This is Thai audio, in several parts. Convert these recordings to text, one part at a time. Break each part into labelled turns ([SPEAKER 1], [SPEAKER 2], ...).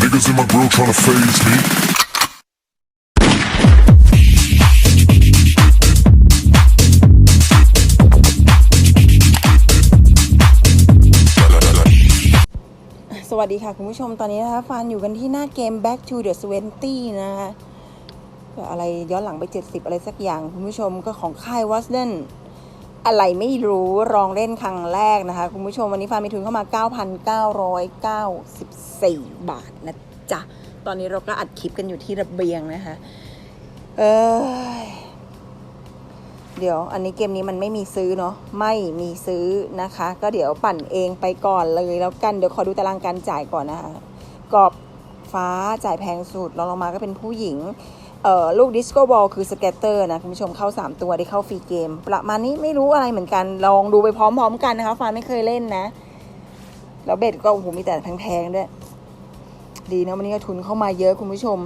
[SPEAKER 1] Niggas in my grill tryna phase me.
[SPEAKER 2] สวัสดีค่ะ คุณผู้ชมตอนนี้นะคะฟานอยู่กันที่หน้าเกม Back to the 20นะคะอะไรย้อนหลังไป 70 อะไรสักอย่าง คุณผู้ชมก็ของค่ายวัสเดน อะไรไม่รู้ลองเล่นครั้งแรกนะคะ คุณผู้ชมวันนี้ฟามีทุนเข้ามา 9,994 บาทนะจ๊ะ ตอนนี้เราก็อัดคลิปกันอยู่ที่ระเบียงนะคะ เอยเดี๋ยว อันนี้เกมนี้มันไม่มีซื้อเนาะไม่มีซื้อนะคะ ก็เดี๋ยวปั่นเองไปก่อนเลยแล้วกันเดี๋ยวขอดูตารางการจ่ายก่อนนะคะกรอบฟ้าจ่ายแพงสุดรองลงมาก็เป็นผู้หญิง เอ่อลูกดิสโก้บอลคือสเก็ตเตอร์นะ คุณผู้ชมเข้า 3 ตัวได้เข้าฟรีเกม ประมาณนี้ไม่รู้อะไรเหมือนกัน ลองดูไปพร้อมๆกันนะคะฟานไม่เคยเล่นนะ แล้วเบ็ดก็โอ้โหมีแต่แพงๆด้วย ดีนะวันนี้ก็ทุนเข้ามาเยอะคุณผู้ชม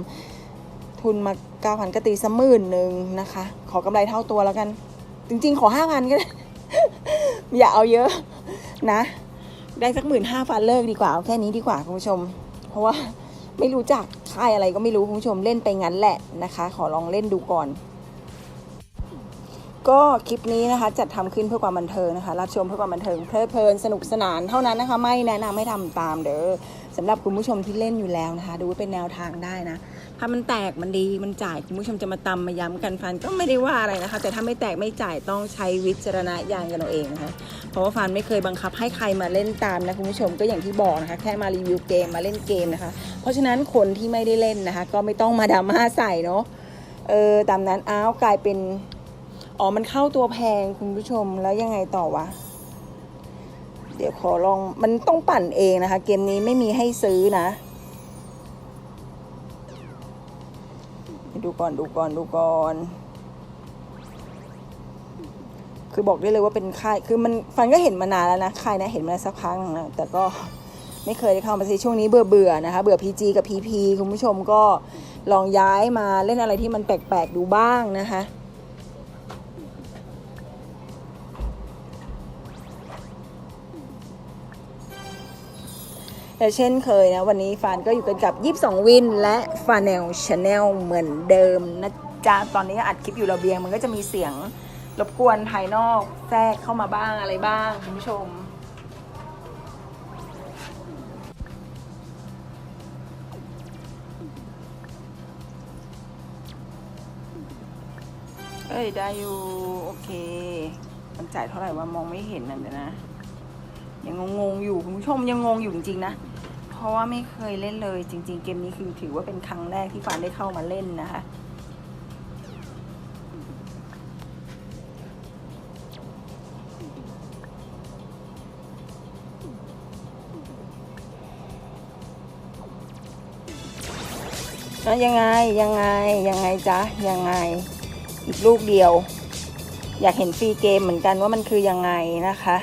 [SPEAKER 2] ทุนมา9,000ก็ตีสักหมื่นหนึ่งนะคะ ขอกำไรเท่าตัวแล้วกัน จริงๆ ขอ5,000ก็ได้อย่าเอาเยอะนะ ได้สักหมื่นห้าพันเลิกดีกว่าเอาแค่นี้ดีกว่าคุณผู้ชม เพราะว่า ไม่รู้จักค่ายอะไรก็ไม่รู้คุณผู้ชมเล่นไปงั้นแหละนะคะ ขอลองเล่นดูก่อน ก็คลิปนี้นะคะ จัดทำขึ้นเพื่อความบันเทิงนะคะ รับชมเพื่อความบันเทิงเพลิดเพลินสนุกสนานเท่านั้นนะคะ ไม่แนะนำให้ทำตามเด้อ สำหรับคุณผู้ชมที่เล่นอยู่แล้วนะคะ ดูไว้เป็นแนวทางได้นะ ถ้ามันแตกมันดีมันจ่ายคุณผู้ชมจะมาตำมาย้ำกันฟันก็ไม่ได้ว่าอะไรนะคะ แต่ถ้าไม่แตกไม่จ่ายต้องใช้วิจารณญาณกันเอาเองนะคะเพราะว่าฟันไม่เคยบังคับให้ใครมาเล่นตามนะคุณผู้ชมก็อย่างที่บอกนะคะ แค่มารีวิวเกมมาเล่นเกมนะคะ เพราะฉะนั้นคนที่ไม่ได้เล่นนะคะ ก็ไม่ต้องมาดราม่าใส่เนาะเออตามนั้นอ้าวกลายเป็นอ๋อมันเข้าตัวแพงคุณผู้ชมแล้วยังไงต่อวะ เดี๋ยวขอลองมันต้องปั่นเองนะคะ เกมนี้ไม่มีให้ซื้อนะดูก่อนดูก่อนดูก่อน คือบอกได้เลยว่าเป็นค่าย คือมันฟันก็เห็นมานานแล้วนะค่ายนะเห็นมาสักพักหนึงนะแต่ก็ไม่เคยได้เข้ามาสิช่วงนี้เบื่อเบื่อๆนะคะ เบื่อ PG กับ PP คุณผู้ชมก็ลองย้ายมาเล่นอะไรที่มันแปลกๆดูบ้างนะคะ แต่เช่นเคยนะ วันนี้ฟานก็อยู่กันกับ 22 วิน และฟาเนลชาแนลเหมือนเดิมนะจ๊ะ ตอนนี้อัดคลิปอยู่ระเบียง มันก็จะมีเสียงรบกวนภายนอกแทรกเข้ามาบ้างอะไรบ้างคุณผู้ชม เอ้ย ได้อยู่ โอเค มันจ่ายเท่าไหร่ว่ามองไม่เห็นนั่นนะ ยังงงๆอยู่คุณผู้ชมยังงงอยู่จริงๆนะ เพราะว่าไม่เคยเล่นเลยจริง ๆ เกมนี้คือถือว่าเป็นครั้งแรกที่ฟานได้เข้ามาเล่นนะคะแล้วยังไงยังไงยังไงจ๊ะยังไงอีกลูกเดียว อยากเห็นฟรีเกมเหมือนกันว่ามันคือยังไงนะคะ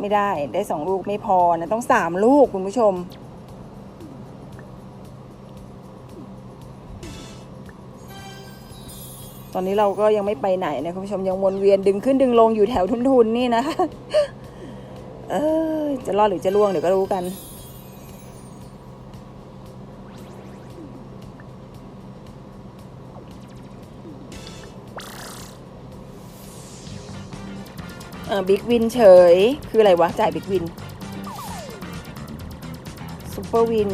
[SPEAKER 2] ไม่ได้ได้สองลูกไม่พอนะต้องสามลูกคุณผู้ชม ตอนนี้เราก็ยังไม่ไปไหนนะคุณผู้ชมยังวนเวียนดึงขึ้นดึงลงอยู่แถวทุนๆนี่นะคะเออจะรอดหรือจะล่วงเดี๋ยวก็รู้กัน เออบิ๊กวินเฉย คืออะไรวะ จ่ายบิ๊กวินซูเปอร์วิน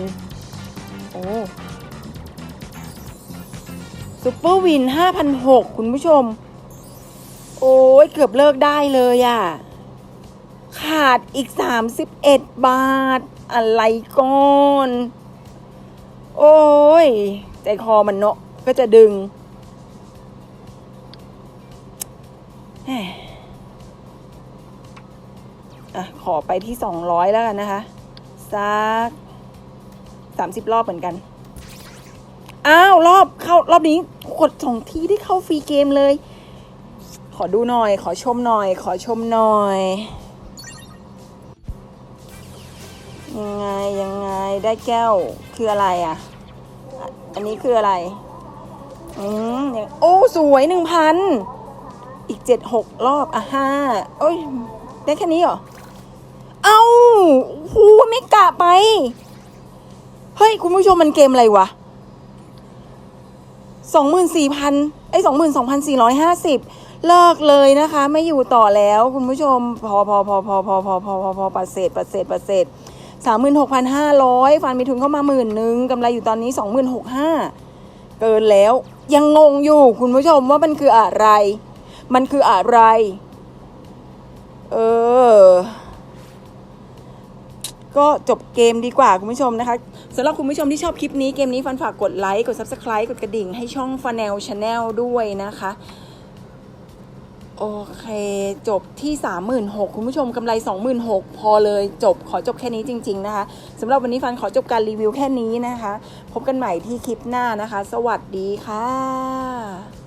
[SPEAKER 2] โอ้ซูเปอร์วินห้าพันหกคุณผู้ชม โอ้ยเกือบเลิกได้เลยอะ่ะ ขาดอีกสามสิบเอ็ดบาท อะไรก่อน โอ้ย ใจคอมันเนาะก็จะดึงแห อะขอไปที่สองร้อยแล้วกันนะคะสักสามสิบรอบเหมือนกัน อ้าว รอบเข้ารอบนี้กดสองทีได้เข้าฟรีเกมเลย ขอดูหน่อย ขอชมหน่อย ขอชมหน่อยยังไงยังไงได้แก้วคืออะไรอะอะ อันนี้คืออะไร อืมโอ้สวยหนึ่งพันอีกเจ็ดหกรอบอะห้าโอ้ยได้แค่นี้เหรอ เอ้าโอ้โหไม่กะไป เฮ้ย คุณผู้ชมมันเกมอะไรวะสองหมื่นสี่พันไอ้สองหมื่นสองพันสี่ร้อยห้าสิบเลิกเลยนะคะ ไม่อยู่ต่อแล้ว คุณผู้ชม พอพอพอพอพอพอพอพอพอปัดเศษปัดเศษปัดเศษสามหมื่นหกพันห้าร้อยฟันมีทุนเข้ามาหมื่นหนึ่งกำไรอยู่ตอนนี้สองหมื่นหกห้าเกินแล้ว ยังงงอยู่คุณผู้ชมว่ามันคืออะไร มันคืออะไร เออ ก็จบเกมดีกว่าคุณผู้ชมนะคะสำหรับคุณผู้ชมที่ชอบคลิปนี้เกมนี้ฟันฝากกดไลค์กด Subscribe กดกระดิ่งให้ช่อง f a n e l Channel ด้วยนะคะโอเค จบที่ 36,000คุณผู้ชมกำไร 26,000 พอเลยจบขอจบแค่นี้จริง ๆ นะคะสำหรับวันนี้ฟันขอจบการรีวิวแค่นี้นะคะ พบกันใหม่ที่คลิปหน้านะคะ สวัสดีค่ะ